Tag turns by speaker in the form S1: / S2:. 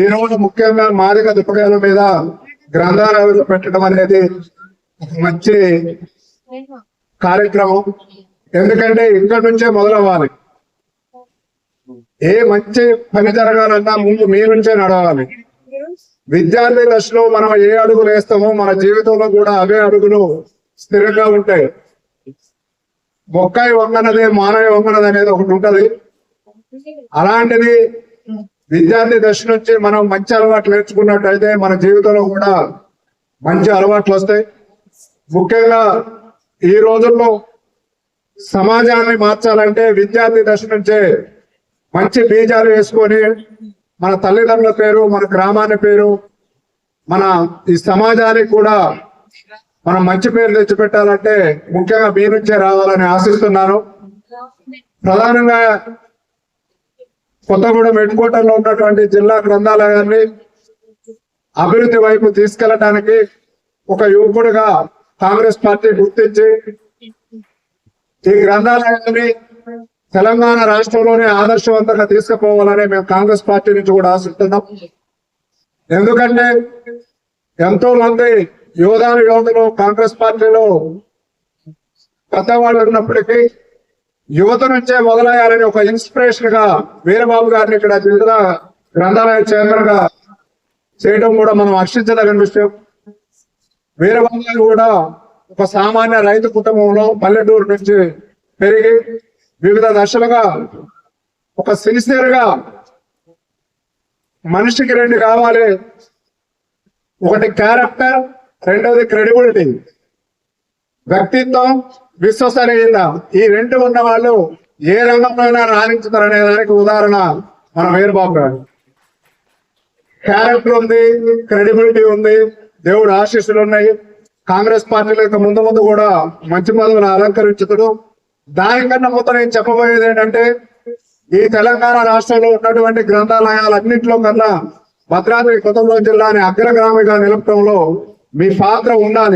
S1: ఈ రోజు ముఖ్యంగా మాదిక దుప్పకాయల మీద గ్రంథాలయాలు పెట్టడం అనేది ఒక మంచి కార్యక్రమం. ఎందుకంటే ఇక్కడ నుంచే మొదలవ్వాలి. ఏ మంచి పని జరగాలన్నా ముందు మీ నుంచే నడవాలి. విద్యార్థి దశలో మనం ఏ అడుగులు వేస్తామో మన జీవితంలో కూడా అవే అడుగులు స్థిరంగా ఉంటాయి. మొక్కాయి వంగనది మానవి వంగనది అనేది ఒకటి ఉంటది. అలాంటిది విద్యార్థి దశ నుంచి మనం మంచి అలవాట్లు నేర్చుకున్నట్టయితే మన జీవితంలో కూడా మంచి అలవాట్లు వస్తాయి. ముఖ్యంగా ఈ రోజుల్లో సమాజాన్ని మార్చాలంటే విద్యార్థి దశ నుంచే మంచి బీజాలు వేసుకొని మన తల్లిదండ్రుల పేరు మన గ్రామాన్ని పేరు మన ఈ సమాజానికి కూడా మనం మంచి పేరు తెచ్చిపెట్టాలంటే ముఖ్యంగా మీ నుంచే రావాలని ఆశిస్తున్నాను. ప్రధానంగా కొత్తగూడెం హెడ్ క్వార్టర్లో ఉన్నటువంటి జిల్లా గ్రంథాలయాన్ని అభివృద్ధి వైపు తీసుకెళ్ళడానికి ఒక యువకుడిగా కాంగ్రెస్ పార్టీ గుర్తించి ఈ గ్రంథాలయాన్ని తెలంగాణ రాష్ట్రంలోనే ఆదర్శవంతంగా తీసుకుపోవాలని మేము కాంగ్రెస్ పార్టీ నుంచి కూడా ఆశిస్తున్నాం. ఎందుకంటే ఎంతో మంది యోధాను యోధులు కాంగ్రెస్ పార్టీలో పెద్దవాళ్ళు ఉన్నప్పటికీ యువత నుంచే మొదలయ్యాలని ఒక ఇన్స్పిరేషన్గా వీరబాబు గారిని ఇక్కడ జిల్లా గ్రంథాలయ చైర్మన్గా చేయడం కూడా మనం హర్షించదగిన విషయం వీరబాబు గారు కూడా ఒక సామాన్య రైతు కుటుంబంలో పల్లెటూరు నుంచి పెరిగి వివిధ దశలుగా ఒక సిన్సియర్గా మనిషికి రెండు కావాలి. ఒకటి క్యారెక్టర్ రెండవది క్రెడిబిలిటీ వ్యక్తిత్వం విశ్వసనీయత ఈ రెండు ఉన్న వాళ్ళు ఏ రంగంలోనైనా రాణించుతారనే దానికి ఉదాహరణ మన వీరబాబు గారు. క్యారెక్టర్ ఉంది క్రెడిబిలిటీ ఉంది దేవుడు ఆశీస్సులు ఉన్నాయి. కాంగ్రెస్ పార్టీలో ఇంకా ముందు ముందు కూడా మంచి పదవులు అలంకరించుతుడు దానికన్నా మొత్తం నేను చెప్పబోయేది ఏంటంటే ఈ తెలంగాణ రాష్ట్రంలో ఉన్నటువంటి గ్రంథాలయాలన్నింటిలో కన్నా భద్రాద్రి కొత్తగూడెం జిల్లాని అగ్రగామిగా నిలపడంలో మీ పాత్ర ఉండాలి.